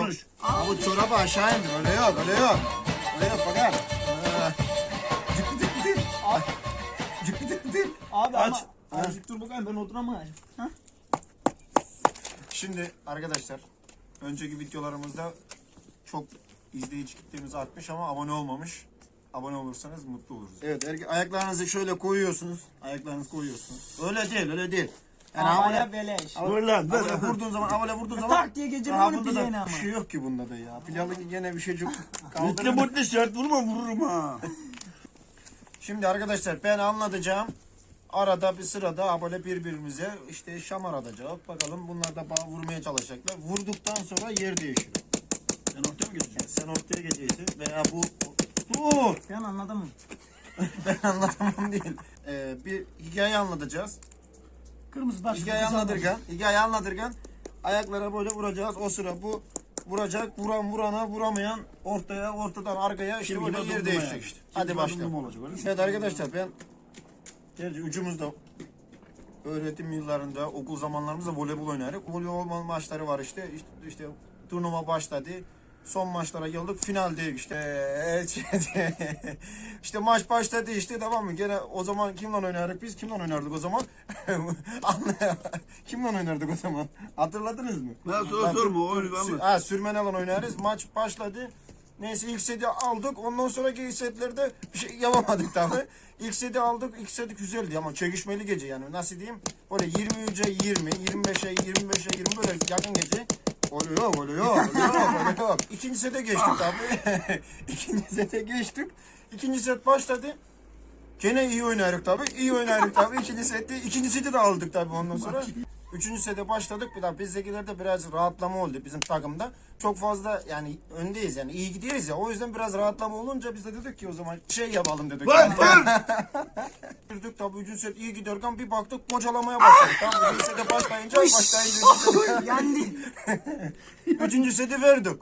konuş. Avuç çorabı aşağı indir. Öyle yok, öyle yok. Öyle yok bakar. Cık cık cık. Cık cık cık. Abi Aç. ama azıcık dur bakayım ben oturamayacağım. Ha? Şimdi arkadaşlar önceki videolarımızda çok izleyici kitlemiz artmış ama abone olmamış. Abone olursanız mutlu oluruz. Evet erke- ayaklarınızı şöyle koyuyorsunuz. Ayaklarınızı koyuyorsunuz. Öyle değil öyle değil. Yani havale, beleş. Vur lan. Havale vurduğun zaman havale vurduğun zaman Tak diye gece bunu bunda bileğine ama. bir şey yok ki bunda da ya. Pilavı gene bir şey çok Mutlu kaldırın. mutlu sert vurma vururum ha. Şimdi arkadaşlar ben anlatacağım. Arada bir sırada böyle birbirimize işte şamar atacağız. Bakalım bunlar da bağ vurmaya çalışacaklar. Vurduktan sonra yer değişiyor. Ben ortaya mı geçeceğim? Sen ortaya geçeceksin veya bu bu Ben anladım. ben anlatamam değil. Ee, bir hikaye anlatacağız. Kırmızı baş. Hikaye anlatırken, hikaye anlatırken ayaklara böyle vuracağız. O sıra bu vuracak, vuran vurana, vuramayan ortaya, ortadan arkaya işte Kim böyle yer değişecek yani. işte. Kim Hadi başlayalım. olacak? Evet arkadaşlar ben gerçi ucumuzda öğretim yıllarında, okul zamanlarımızda voleybol oynardık. Voleybol maçları var işte. İşte, işte turnuva başladı. Son maçlara geldik. Finalde işte. Evet. işte maç başladı işte tamam mı? Gene o zaman kimle oynardık biz? Kimle oynardık o zaman? Kimle oynardık o zaman? Hatırladınız mı? Ben sor sorma o öyle Sü- ama. Ha, sürmen alan oynarız. Maç başladı. Neyse ilk seti aldık. Ondan sonraki setlerde bir şey yapamadık tabii. İlk seti aldık. İlk seti güzeldi ama çekişmeli gece yani. Nasıl diyeyim? Böyle 23'e 20, 25'e 25'e 20 böyle yakın gece. Oluyor, oluyor, oluyor, oluyor. İkinci sete geçtik tabii. İkinci sete geçtik. İkinci set başladı. Gene iyi oynardık tabii. İyi oynardık tabii. İkinci sette, ikinci seti de aldık tabii ondan sonra. Üçüncü sete başladık. Bir daha bizdekilerde biraz rahatlama oldu bizim takımda. Çok fazla yani öndeyiz yani iyi gidiyoruz ya. O yüzden biraz rahatlama olunca biz de dedik ki o zaman şey yapalım dedik. Vur vur. Girdik tabii üçüncü set iyi giderken bir baktık bocalamaya başladık. Tamam üçüncü sete başlayınca başlayınca Yendi. Üçüncü seti verdik.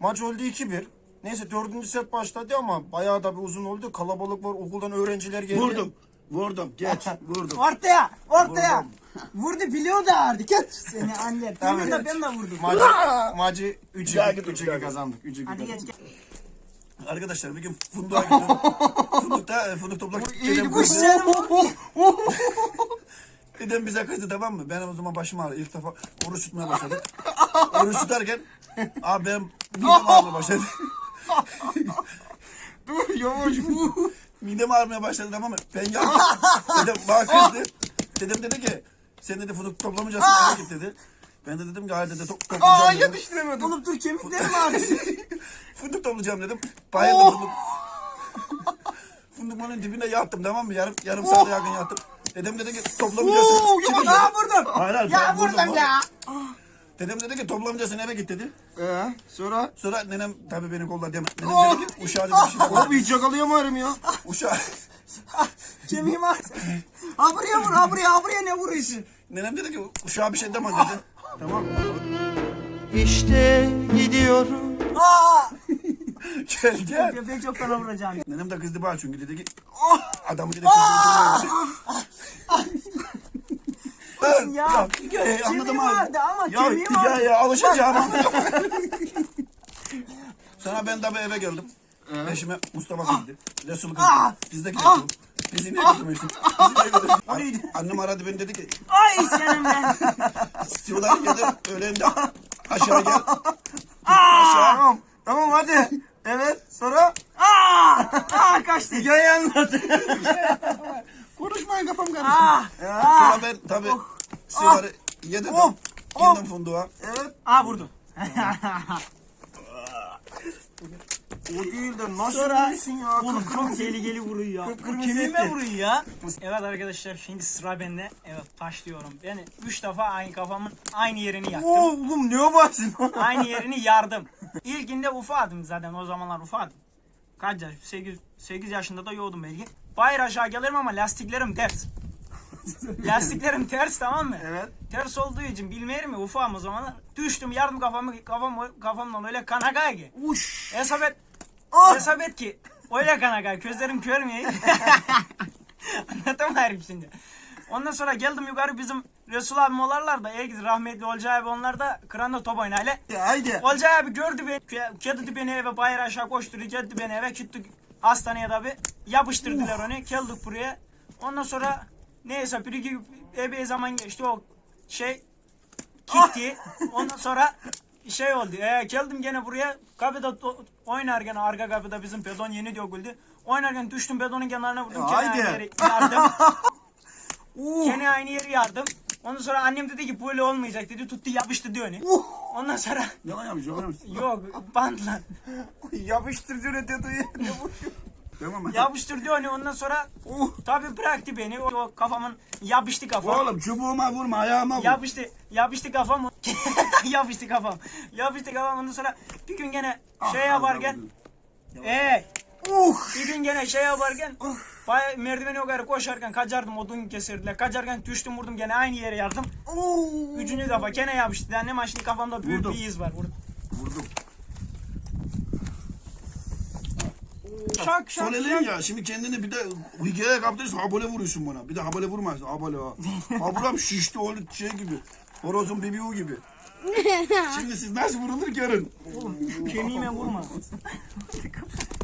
Maç oldu 2-1. Neyse dördüncü set başladı ama bayağı da bir uzun oldu. Kalabalık var okuldan öğrenciler geldi. Vurdum. Vurdum. Geç. Vurdum. Ortaya, ortaya. Vurdu biliyor da artık. Geç seni anne. Tamam da ben de vurdum. Maçı, maçı 3-2 Daha gidin, daha 3-2 gidin. kazandık. 3-2 Hadi kazandık. geç. geç. Arkadaşlar bir gün funduğa gittim. Fundukta funduk toplak. Dedem, Bu senin dedem bize kızdı tamam mı? Ben o zaman başım ağrıyor. İlk defa oruç tutmaya başladık. oruç tutarken abi benim midem ağrımaya başladı. Dur yavaş. Midem ağrımaya başladı tamam mı? Ben yandım. Dedem bana kızdı. Dedem dedi ki sen dedi funduk toplamayacaksın eve git dedi. Ben de dedim ki hayır dedi to- Aa toplayacağım dedim. yetiştiremedim. Oğlum dur kemiklerim ağrıyor. Fındık toplayacağım dedim. Bayıldım fındık. Fındıkların dibine yattım tamam mı? Yarım, yarım saate yakın yattım. Dedem dedi ki toplamayacaksın. Çıkın dedi. Aa vurdum. Hayır hayır. Ya ben vurdum, vurdum ya. Dedem dedi ki toplamayacaksın eve git dedi. Ee, sonra? Sonra nenem tabii beni kolladı. Nenem, nenem dedi ki uşağı dedi şey yapma. hiç yakalayamıyorum ya. Uşağı. Kemiğim. Ha buraya vur, ha buraya, ha buraya ne vuruyorsun? Nenem dedi ki uşağa bir şey deme dedi. Tamam. İşte gidiyorum. Aa! gel gel. Köpeği çok fena vuracağım. Nenem de kızdı bana çünkü dedi ki adamı dedi kızdı. Ben Ya, hikayeyi anladım kemiğim abi. vardı ama Ya kemiğim hikayeye alışacağım ama. Sonra ben tabii eve geldim. Eşime Mustafa kızdı. Resul kızdı. Bizdeki Resul. Bizi niye götürmüyorsun? Bizi niye götürmüyorsun? Annem aradı beni dedi ki Ay senin ben. Sivri'den gelir öğlende aşağı gel. Aşağı. Tamam. Tamam hadi. Evet sonra? Aa! Aa kaçtı. Hikaye anlat. Konuşmayın kafam karıştı. Aa! Sonra ben tabii sigara yedim. Oh. Oh. Yedim funduğa. Evet. Aa vurdu. O değil de nasıl Sonra bilirsin ya? oğlum çok tehlikeli vuruyor ya. Kemiğime vuruyor ya. Evet arkadaşlar şimdi sıra bende. Evet başlıyorum. Ben üç defa aynı kafamın aynı yerini yaktım. Oğlum ne yaparsın? aynı yerini yardım. İlkinde ufadım zaten o zamanlar ufadım. Kaç yaş? 8, 8 yaşında da yoğdum belki. Bayır aşağı gelirim ama lastiklerim ters. lastiklerim ters tamam mı? Evet. Ters olduğu için bilmeyelim mi ufağım o zamanlar. Düştüm yardım kafamı kafam kafamdan öyle kan akar ki. Uş. Hesap et. Ah! Hesap et ki öyle kan akar. Gözlerim görmüyor. Anlatamıyorum şimdi. Ondan sonra geldim yukarı bizim Resul abim olarlar da Egiz rahmetli Olcay abi onlar da Kıran'da top oynayla. Ya haydi. Olcay abi gördü beni. Kedi beni eve bayır aşağı koşturdu. Geldi beni eve gittik hastaneye tabi. Yapıştırdılar onu. Geldik buraya. Ondan sonra neyse bir iki ebe zaman geçti o şey gitti. Ondan sonra şey oldu. E, geldim gene buraya. Kapıda oynarken arka kapıda bizim pedon yeni döküldü. Oynarken düştüm pedonun kenarına vurdum. Gene haydi. aynı yeri yardım. Uh. Gene aynı yeri yardım. Ondan sonra annem dedi ki böyle olmayacak dedi. Tuttu yapıştı diyor onu. Uh. Ondan sonra Yalan yapmış yalan yapmış. yok bantla. Yapıştırdı dedi. Tamam mı? Yapıştır diyor onu. Ondan sonra Uh. tabii bıraktı beni. O, o kafamın yapıştı kafam. Oğlum çubuğuma vurma ayağıma vur. Yapıştı, yapıştı kafam. yapıştı kafam. Yapıştı kafam. Ondan sonra bir gün gene şey yaparken Eee Uh. bir gün gene şey yaparken Baya merdiveni yukarı koşarken kaçardım odun kesirdiler. Kaçarken düştüm vurdum gene aynı yere yardım. Uh. Üçüncü defa gene yapıştı. Annem şimdi kafamda büyük Vurdum. bir iz var. Vurdum. Vurdum. Şak şak Sol elin şak. ya şimdi kendini bir de hikayeye kaptırırsa ha böyle vuruyorsun bana. Bir de böyle vurmazsın. Ha böyle ha. Buram şişti oldu şey gibi. Horozun bibiu gibi. Şimdi siz nasıl vurulur görün. Kemiğime vurma.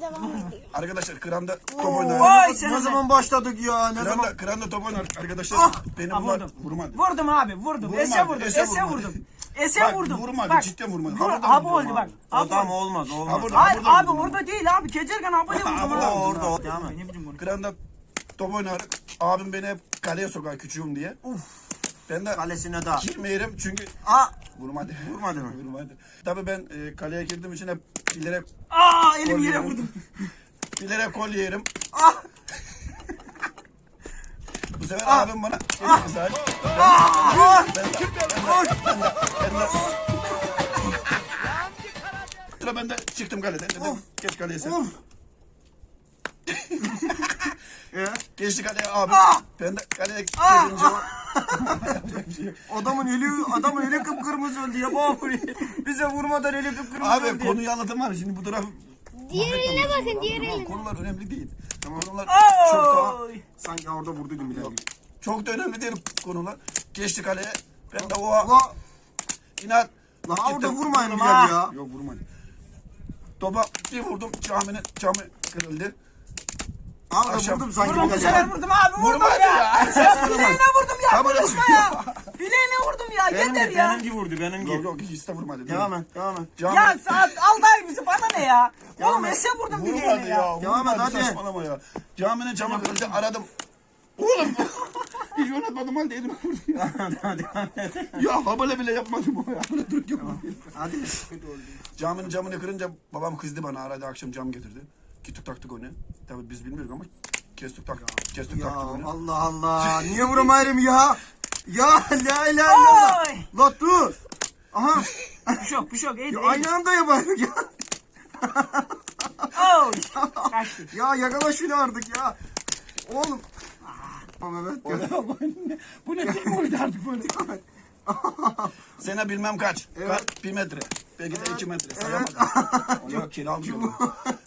Devam ediyor. Arkadaşlar kıranda top oynar. Vay sen Ne zaman başladık ya? Ne zaman? Kıranda top oynar arkadaşlar. Beni Ha, bunlar vurdum. vurmadı. Vurdum abi vurdum. Vurmadı, Ese vurdum. ese Ese, vurdum. Ese Bak, vurdum. vurmadı, cidden vurmadı. Vur, Ha, buradan abi vurdum oldu abi. bak. Abi Adam oldu. olmaz olmaz. Burada. Hayır abi vurdum. orada değil abi. Keçerken abi vurdum. Burada, Orada orada. Devam et. Ne bileyim bunu. Kıranda top oynar. Abim beni hep kaleye sokar küçüğüm diye. Ben de Kalesine daha. girmeyelim çünkü Aa. vurmadı. Vurmadı mı? Vurmadı. Tabii ben e, kaleye girdiğim için hep bilerek Aa elim yere vurdum. bilerek gol yerim. Ah. Bu sefer abim bana mesela. Ah. Ben de, ben ben ben de. Sıra ben de çıktım kaleden dedim. Geç kaleye sen. Ya. Geçti kaleye abi. Ah. Ben de kaleye Ah. Adamın eli adamın eli kıpkırmızı oldu ya baba. Bize vurmadan eli kıpkırmızı Abi oldu. ya. konuyu anlatamam şimdi bu taraf. Diğer eline bakın diğer Tamam, eline. konular önemli değil. Konular Oy. çok daha Sanki orada vurduydum bile. çok da önemli değil konular. Geçti kaleye. Ben de o La, inat. la orada Gittim. vurmayın ya. Yok vurmadı. Topa bir vurdum caminin camı kırıldı. Abi Akşam- vurdum sanki Vurdum bu sefer ya. vurdum abi vurdum Vurmadı ya. ya. Sen bileğine vurdum ya Tamam. konuşma ya. Bileğine vurdum ya Benim, yeter ya. benimki vurdu benimki. Yok yok ikisi de vurmadı. Devam et devam et. Cami, Ya saat al dayı bizi bana ne ya? Oğlum Devam et. ese vurdum vurmadı bileğine ya. ya. Devam et, Vurmadı hadi. saçmalama ya. Caminin camı kırıldı aradım. Oğlum hiç oynatmadım halde elime vurdu ya. Devam et. Ya habale bile yapmadım o ya. Böyle dur yapmadım. Hadi. Caminin camını kırınca babam kızdı bana aradı akşam cam getirdi. Gittik taktık onu. Tabii biz bilmiyoruz ama kestik taktık. Kestik Ya taktık onu. Allah Allah. Niye vuramayırım ya? Ya la ilahe illallah. Oy. La dur. Aha. Bir şey yok bir şey yok. Eğil, Ya eğil. aynı anda yaparım ya. Oy. Kaçtı. Ya yakala şunu artık ya. Oğlum. Tamam evet. Ya. Bu ne tek oydu artık böyle. Sene bilmem kaç. Kaç? Bir metre. Belki de iki metre. Sayamadım. Yok kiralıyorum.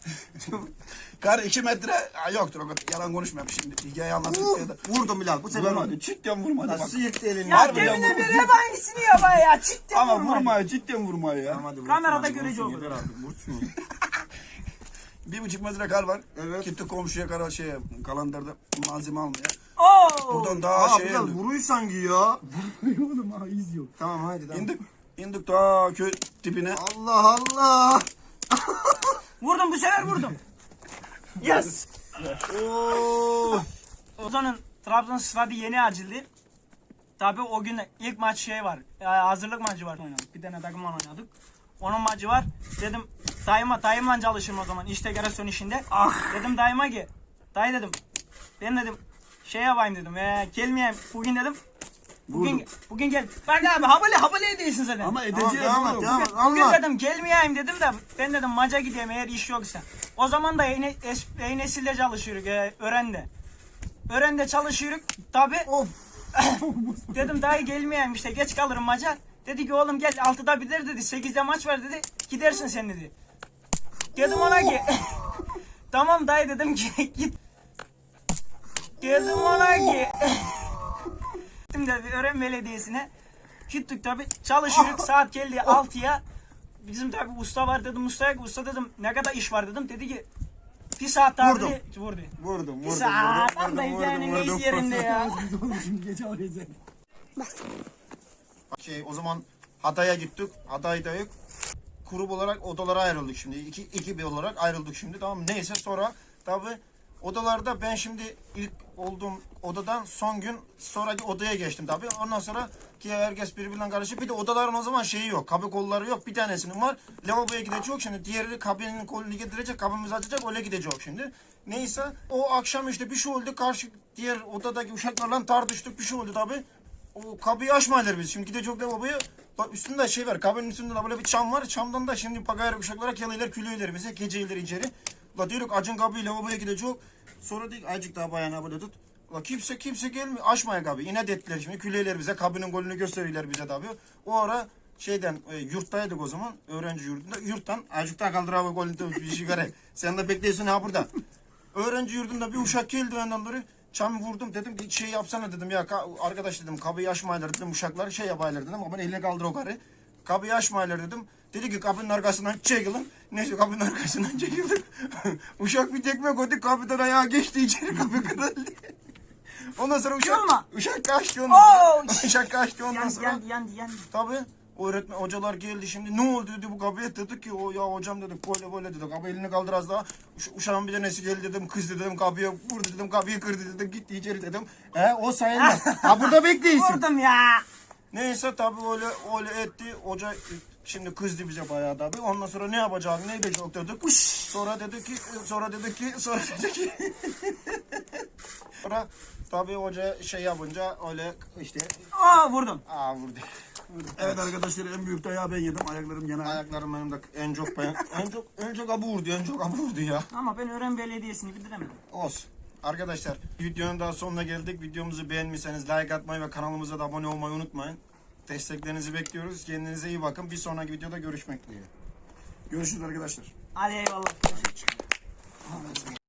Kar iki metre. Ha, yoktur o kadar. Yalan konuşmayayım şimdi. Hikaye anlattık ya da. Vurdum Bilal bu sefer Vurmadı. vurdum. Cidden vurmadı bak. sıyırt elini. Ya Harbiden bir hep aynısını yap ya. Cidden Ama vurma. vurma. Cidden vurma ya. Tamam, hadi vursun, Kamerada hadi görücü vursun, olur. yeter artık, vursun ya. Bir buçuk metre kar var. Evet. Gittik komşuya kara şeye kalandarda malzeme almaya. Oo. Buradan daha Aa şey Bilal indik. vuruyor sanki ya. Oğlum ha iz yok. Tamam hadi tamam. İndik. İndik daha köy dibine. Allah Allah. Vurdum bu sefer vurdum. Yes. Oo. Ozan'ın Trabzon stadı yeni açıldı. Tabii o gün ilk maç şey var. e, hazırlık maçı var oynadık. Bir tane takımla oynadık. Onun maçı var. Dedim dayıma dayımla çalışırım o zaman. İşte son işinde. Ah. Dedim dayıma ki. Dayı dedim. Ben dedim şey yapayım dedim. E, gelmeyeyim bugün dedim. Bugün, bugün gel. Bak abi habale habale değilsin zaten. Ama Tamam edeceğiz devam et oğlum. devam et. Bugün Allah. dedim gelmeyeyim dedim de ben dedim maça gideyim eğer iş yoksa. O zaman da yeni es- yeni nesilde çalışıyoruz e, öğrende. Öğrende çalışıyoruz tabi. Of. dedim dayı gelmeyeyim işte geç kalırım maça. Dedi ki oğlum gel 6'da biter dedi 8'de maç var dedi gidersin sen dedi. Dedim ona ki tamam dayı dedim ki git. Dedim ona ki Gittim de bir öğren belediyesine. Gittik tabi çalışıyoruz saat geldi 6'ya. Bizim tabi usta var dedim ustaya usta dedim ne kadar iş var dedim. Dedi ki bir saat daha Vurdum. dedi. Vurdu. Vurdum, Bir vurdum, saat vurdum, tam da vurdum, hikayenin reis yerinde ya. Şey, o zaman Hatay'a gittik. Hatay'dayız. Grup olarak odalara ayrıldık şimdi. İki, iki bir olarak ayrıldık şimdi. Tamam mı? Neyse sonra tabi odalarda ben şimdi ilk olduğum odadan son gün sonraki odaya geçtim tabi. Ondan sonra ki herkes birbirinden karışık. Bir de odaların o zaman şeyi yok. Kabin kolları yok. Bir tanesinin var. Lavaboya gidecek şimdi. Diğeri kabinin kolunu getirecek. Kabimizi açacak. Öyle gidecek şimdi. Neyse o akşam işte bir şey oldu. Karşı diğer odadaki uşaklarla tartıştık. Bir şey oldu tabi. O kapıyı açmayalım biz. Şimdi gidecek lavaboya. Bak üstünde şey var. Kabinin üstünde de böyle bir çam var. Çamdan da şimdi pagayır uşaklara keleyler külüyorlar bize. Geceler içeri. La diyoruz acın kapıyı lavaboya gidecek. Sonra dedik acık daha bayana böyle tut. La kimse kimse gelmiyor. Açmaya kapıyı. İnat ettiler şimdi. Külüyorlar bize. Kabinin golünü gösteriyorlar bize tabii. O ara şeyden e, yurttaydık o zaman. Öğrenci yurdunda. Yurttan acık daha kaldır abi golünü bir gare. Sen de bekliyorsun ha burada. Öğrenci yurdunda bir uşak geldi benden doğru. Çam vurdum dedim ki şey yapsana dedim ya ka- arkadaş dedim kabıyı açmaylar dedim uşaklar şey yapaylar dedim ama eline kaldır o karı. Kabıyı açmaylar dedim. Dedi ki kapının arkasından çekilin. Neyse kapının arkasından çekildik. Uşak bir tekme koydu kapıdan ayağa geçti içeri kapı kırıldı. Ondan sonra uşak, Yorma. uşak kaçtı ondan Oo! sonra. uşak kaçtı ondan Yandı sonra. yandı yandı yandı. Tabii. Öğretmen hocalar geldi şimdi ne oldu dedi bu kapıya dedik ki o ya hocam dedik böyle böyle dedik kapı elini kaldır az daha Uş, uşağın bir tanesi geldi dedim kız dedim kapıya vurdu dedim kapıyı kırdı dedim gitti içeri dedim he o sayılmaz ha burada bekleyin Vurdum ya. Neyse tabii öyle öyle etti hoca şimdi kızdı bize bayağı tabii ondan sonra ne yapacağız ne edecek dedik Uş. sonra dedi ki sonra dedi ki sonra dedi ki sonra tabii hoca şey yapınca öyle işte Aa vurdum. aa vurdu. Evet arkadaşlar en büyük dayağı ben yedim. Ayaklarım yana. Ayaklarım benim de en çok ben en çok en çok abu vurdu en çok abu vurdu ya. Ama ben öğren belediyesini bitiremedim. Olsun. Arkadaşlar videonun daha sonuna geldik. Videomuzu beğenmişseniz like atmayı ve kanalımıza da abone olmayı unutmayın. Desteklerinizi bekliyoruz. Kendinize iyi bakın. Bir sonraki videoda görüşmek dileğiyle. Görüşürüz arkadaşlar. Hadi eyvallah.